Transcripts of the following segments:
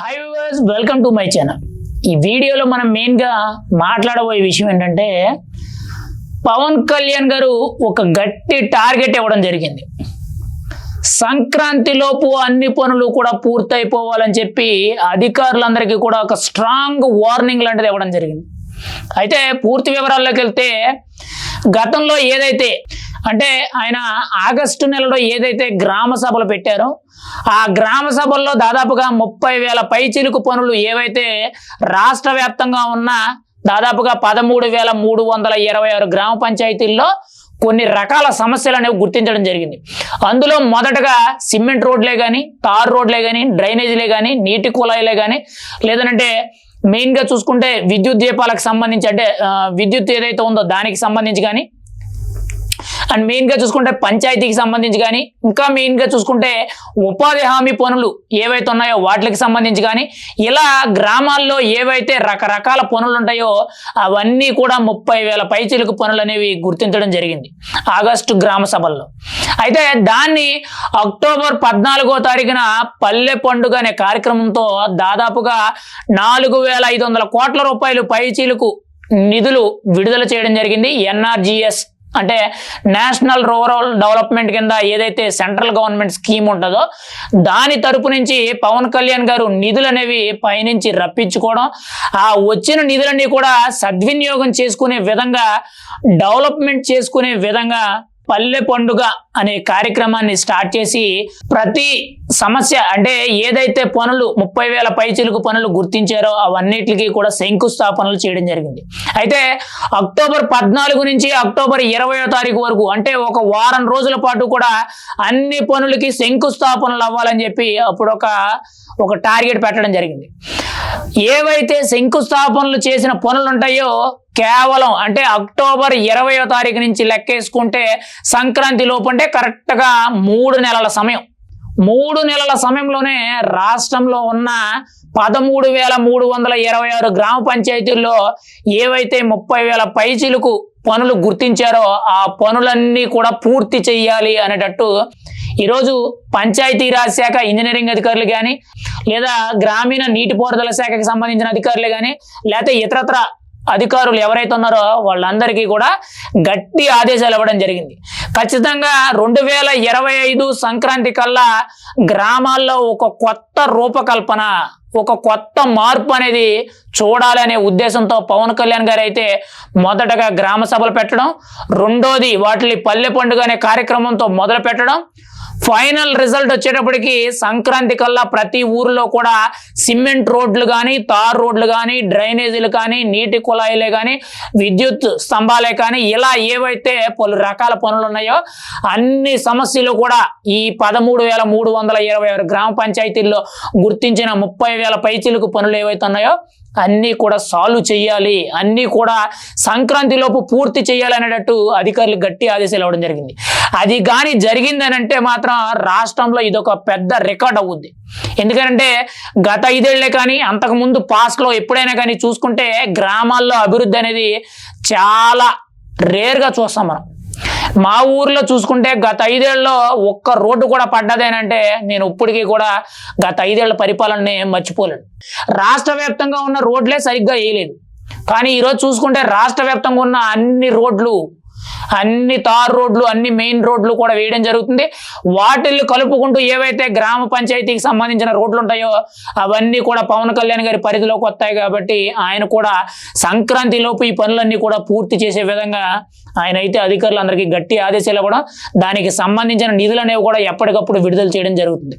Hi viewers welcome to my channel ఈ వీడియోలో మనం మెయిన్గా మాట్లాడబోయే విషయం ఏంటంటే పవన్ కళ్యాణ్ గారు ఒక గట్టి టార్గెట్ ఇవ్వడం జరిగింది. సంక్రాంతి లోపు అన్ని పనులు కూడా పూర్తయిపోవాలని చెప్పి అధికారులందరికీ కూడా ఒక స్ట్రాంగ్ వార్నింగ్ లాంటిది ఇవ్వడం జరిగింది. అయితే పూర్తి వివరాల్లోకి వెళ్తే గతంలో ఏదైతే అంటే ఆయన ఆగస్టు నెలలో ఏదైతే గ్రామ సభలు పెట్టారో ఆ గ్రామ సభల్లో దాదాపుగా ముప్పై వేల పైచిలుకు పనులు ఏవైతే రాష్ట్ర వ్యాప్తంగా ఉన్న దాదాపుగా పదమూడు వేల మూడు వందల ఇరవై ఆరు గ్రామ పంచాయతీల్లో కొన్ని రకాల సమస్యలు అనేవి గుర్తించడం జరిగింది. అందులో మొదటగా సిమెంట్ రోడ్లే కానీ తార్ రోడ్లే కానీ డ్రైనేజీలే కానీ నీటి కుళాయిలే కానీ లేదంటే మెయిన్గా చూసుకుంటే విద్యుత్ దీపాలకు సంబంధించి అంటే విద్యుత్ ఏదైతే ఉందో దానికి సంబంధించి కానీ అండ్ మెయిన్గా చూసుకుంటే పంచాయతీకి సంబంధించి కానీ ఇంకా మెయిన్గా చూసుకుంటే ఉపాధి హామీ పనులు ఏవైతే ఉన్నాయో వాటికి సంబంధించి కానీ ఇలా గ్రామాల్లో ఏవైతే రకరకాల పనులు ఉంటాయో అవన్నీ కూడా ముప్పై వేల పైచిలుకు పనులు అనేవి గుర్తించడం జరిగింది ఆగస్టు గ్రామ సభల్లో. అయితే దాన్ని అక్టోబర్ పద్నాలుగో తారీఖున పల్లె పండుగ అనే కార్యక్రమంతో దాదాపుగా నాలుగు వేల ఐదు వందల కోట్ల రూపాయలు పైచీలకు నిధులు విడుదల చేయడం జరిగింది ఎన్ఆర్జిఎస్ అంటే నేషనల్ రూరల్ డెవలప్మెంట్ కింద ఏదైతే సెంట్రల్ గవర్నమెంట్ స్కీమ్ ఉంటుందో దాని తరపు నుంచి పవన్ కళ్యాణ్ గారు నిధులు అనేవి పైనుంచి రప్పించుకోవడం ఆ వచ్చిన నిధులన్నీ కూడా సద్వినియోగం చేసుకునే విధంగా డెవలప్మెంట్ చేసుకునే విధంగా పల్లె పండుగ అనే కార్యక్రమాన్ని స్టార్ట్ చేసి ప్రతి సమస్య అంటే ఏదైతే పనులు ముప్పై వేల పైచిలుకు పనులు గుర్తించారో అవన్నిటికీ కూడా శంకుస్థాపనలు చేయడం జరిగింది. అయితే అక్టోబర్ పద్నాలుగు నుంచి అక్టోబర్ ఇరవయో తారీఖు వరకు అంటే ఒక వారం రోజుల పాటు కూడా అన్ని పనులకి శంకుస్థాపనలు అవ్వాలని చెప్పి అప్పుడు ఒక ఒక టార్గెట్ పెట్టడం జరిగింది. ఏవైతే శంకుస్థాపనలు చేసిన పనులు ఉంటాయో కేవలం అంటే అక్టోబర్ ఇరవయో తారీఖు నుంచి లెక్కేసుకుంటే సంక్రాంతి లోపు అంటే కరెక్ట్గా మూడు నెలల సమయం. మూడు నెలల సమయంలోనే రాష్ట్రంలో ఉన్న పదమూడు వేల మూడు వందల ఇరవై ఆరు గ్రామ పంచాయతీల్లో ఏవైతే ముప్పై వేల పైచీలకు పనులు గుర్తించారో ఆ పనులన్నీ కూడా పూర్తి చేయాలి అనేటట్టు ఈరోజు పంచాయతీరాజ్ శాఖ ఇంజనీరింగ్ అధికారులు కానీ లేదా గ్రామీణ నీటిపారుదల శాఖకి సంబంధించిన అధికారులు కానీ లేకపోతే ఇతరత్ర అధికారులు ఎవరైతే ఉన్నారో వాళ్ళందరికీ కూడా గట్టి ఆదేశాలు ఇవ్వడం జరిగింది. ఖచ్చితంగా రెండు వేల ఇరవై ఐదు సంక్రాంతి కల్లా గ్రామాల్లో ఒక కొత్త రూపకల్పన ఒక కొత్త మార్పు అనేది చూడాలనే ఉద్దేశంతో పవన్ కళ్యాణ్ గారు అయితే మొదటగా గ్రామ సభలు పెట్టడం రెండోది వాటిని పల్లె పండుగ అనే కార్యక్రమంతో మొదలు పెట్టడం ఫైనల్ రిజల్ట్ వచ్చేటప్పటికి సంక్రాంతి కల్లా ప్రతి ఊరిలో కూడా సిమెంట్ రోడ్లు కానీ తార్ రోడ్లు కానీ డ్రైనేజీలు కానీ నీటి కుళాయిలే కానీ విద్యుత్ స్తంభాలే కానీ ఇలా ఏవైతే పలు రకాల పనులు ఉన్నాయో అన్ని సమస్యలు కూడా ఈ పదమూడు వేల మూడు వందల ఇరవై ఆరు గ్రామ పంచాయతీల్లో గుర్తించిన ముప్పై వేల పైచీలకు పనులు ఏవైతే ఉన్నాయో అన్నీ కూడా సాల్వ్ చేయాలి. అన్నీ కూడా సంక్రాంతిలోపు పూర్తి చేయాలి అనేటట్టు అధికారులు గట్టి ఆదేశాలు ఇవ్వడం జరిగింది. అది కానీ జరిగిందని అంటే మాత్రం రాష్ట్రంలో ఇదొక పెద్ద రికార్డ్ అవుద్ది. ఎందుకంటే గత ఐదేళ్ళే కానీ అంతకుముందు పాస్ట్లో ఎప్పుడైనా కానీ చూసుకుంటే గ్రామాల్లో అభివృద్ధి అనేది చాలా రేర్గా చూస్తాం మనం. మా ఊర్లో చూసుకుంటే గత ఐదేళ్ళలో ఒక్క రోడ్డు కూడా పడ్డదేనంటే నేను ఇప్పటికీ కూడా గత ఐదేళ్ళ పరిపాలనని మర్చిపోలేను. రాష్ట్ర వ్యాప్తంగా ఉన్న రోడ్లే సరిగ్గా వేయలేదు. కానీ ఈరోజు చూసుకుంటే రాష్ట్ర వ్యాప్తంగా ఉన్న అన్ని రోడ్లు అన్ని తార్ రోడ్లు అన్ని మెయిన్ రోడ్లు కూడా వేయడం జరుగుతుంది. వాటిల్ని కలుపుకుంటూ ఏవైతే గ్రామ పంచాయతీకి సంబంధించిన రోడ్లు ఉంటాయో అవన్నీ కూడా పవన్ కళ్యాణ్ గారి పరిధిలోకి వస్తాయి కాబట్టి ఆయన కూడా సంక్రాంతి లోపు ఈ పనులన్నీ కూడా పూర్తి చేసే విధంగా ఆయన అయితే అధికారులందరికీ గట్టి ఆదేశాలు కూడా దానికి సంబంధించిన నిధులు అనేవి కూడా ఎప్పటికప్పుడు విడుదల చేయడం జరుగుతుంది.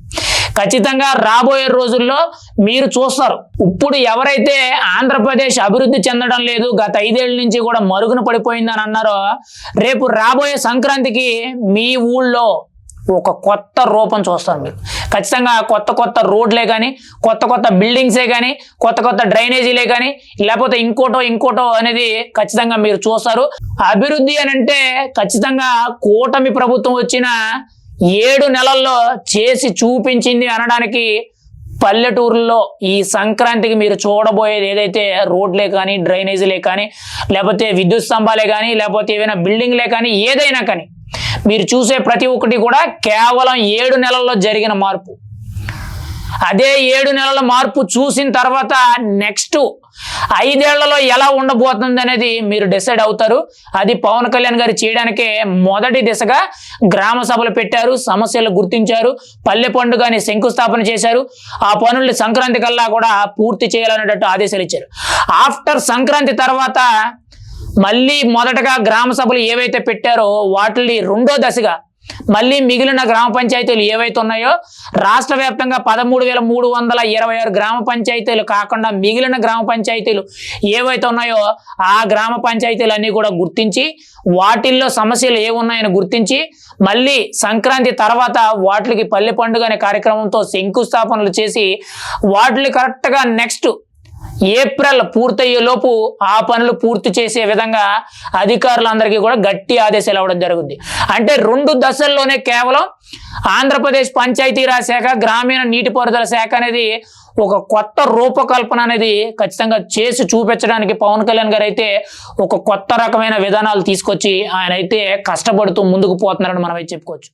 ఖచ్చితంగా రాబోయే రోజుల్లో మీరు చూస్తారు. ఇప్పుడు ఎవరైతే ఆంధ్రప్రదేశ్ అభివృద్ధి చెందడం లేదు గత ఐదేళ్ళ నుంచి కూడా మరుగున పడిపోయిందని అన్నారో రేపు రాబోయే సంక్రాంతికి మీ ఊళ్ళో ఒక కొత్త రూపం చూస్తారు మీరు. ఖచ్చితంగా కొత్త కొత్త రోడ్లే కానీ కొత్త కొత్త బిల్డింగ్సే కానీ కొత్త కొత్త డ్రైనేజీలే కానీ లేకపోతే ఇంకోటో ఇంకోటో అనేది ఖచ్చితంగా మీరు చూస్తారు. అభివృద్ధి అని అంటే ఖచ్చితంగా కూటమి ప్రభుత్వం వచ్చిన ఏడు నెలల్లో చేసి చూపించింది అనడానికి పల్లెటూరులో ఈ సంక్రాంతికి మీరు చూడబోయేది ఏదైతే రోడ్లే కానీ డ్రైనేజీలే కానీ లేకపోతే విద్యుత్ స్తంభాలే కానీ లేకపోతే ఏవైనా బిల్డింగ్లే కానీ ఏదైనా కానీ మీరు చూసే ప్రతి ఒక్కటి కూడా కేవలం ఏడు నెలల్లో జరిగిన మార్పు. అదే ఏడు నెలల మార్పు చూసిన తర్వాత నెక్స్ట్ ఐదేళ్ళలో ఎలా ఉండబోతుంది అనేది మీరు డిసైడ్ అవుతారు. అది పవన్ కళ్యాణ్ గారు చేయడానికే మొదటి దిశగా గ్రామ సభలు పెట్టారు సమస్యలు గుర్తించారు పల్లె పండుగని శంకుస్థాపన చేశారు. ఆ పనుల్ని సంక్రాంతి కల్లా కూడా పూర్తి చేయాలనేటట్టు ఆదేశాలు ఇచ్చారు. ఆఫ్టర్ సంక్రాంతి తర్వాత మళ్ళీ మొదటగా గ్రామ సభలు ఏవైతే పెట్టారో వాటిని రెండో దశగా మళ్ళీ మిగిలిన గ్రామ పంచాయతీలు ఏవైతే ఉన్నాయో రాష్ట్ర వ్యాప్తంగా పదమూడు వేల మూడు వందల ఇరవై ఆరు గ్రామ పంచాయతీలు కాకుండా మిగిలిన గ్రామ పంచాయతీలు ఏవైతే ఉన్నాయో ఆ గ్రామ పంచాయతీలు అన్నీ కూడా గుర్తించి వాటిల్లో సమస్యలు ఏమున్నాయని గుర్తించి మళ్ళీ సంక్రాంతి తర్వాత వాటికి పల్లె పండుగ అనే కార్యక్రమంతో శంకుస్థాపనలు చేసి వాటిని కరెక్ట్గా నెక్స్ట్ ఏప్రిల్ పూర్తయ్యేలోపు ఆ పనులు పూర్తి చేసే విధంగా అధికారులందరికీ కూడా గట్టి ఆదేశాలు అవ్వడం జరుగుద్ది. అంటే రెండు దశల్లోనే కేవలం ఆంధ్రప్రదేశ్ పంచాయతీరాజ్ శాఖ గ్రామీణ నీటిపారుదల శాఖ అనేది ఒక కొత్త రూపకల్పన అనేది ఖచ్చితంగా చేసి చూపించడానికి పవన్ కళ్యాణ్ గారు అయితే ఒక కొత్త రకమైన విధానాలు తీసుకొచ్చి ఆయన అయితే కష్టపడుతూ ముందుకు పోతున్నారని మనం అయితే చెప్పుకోవచ్చు.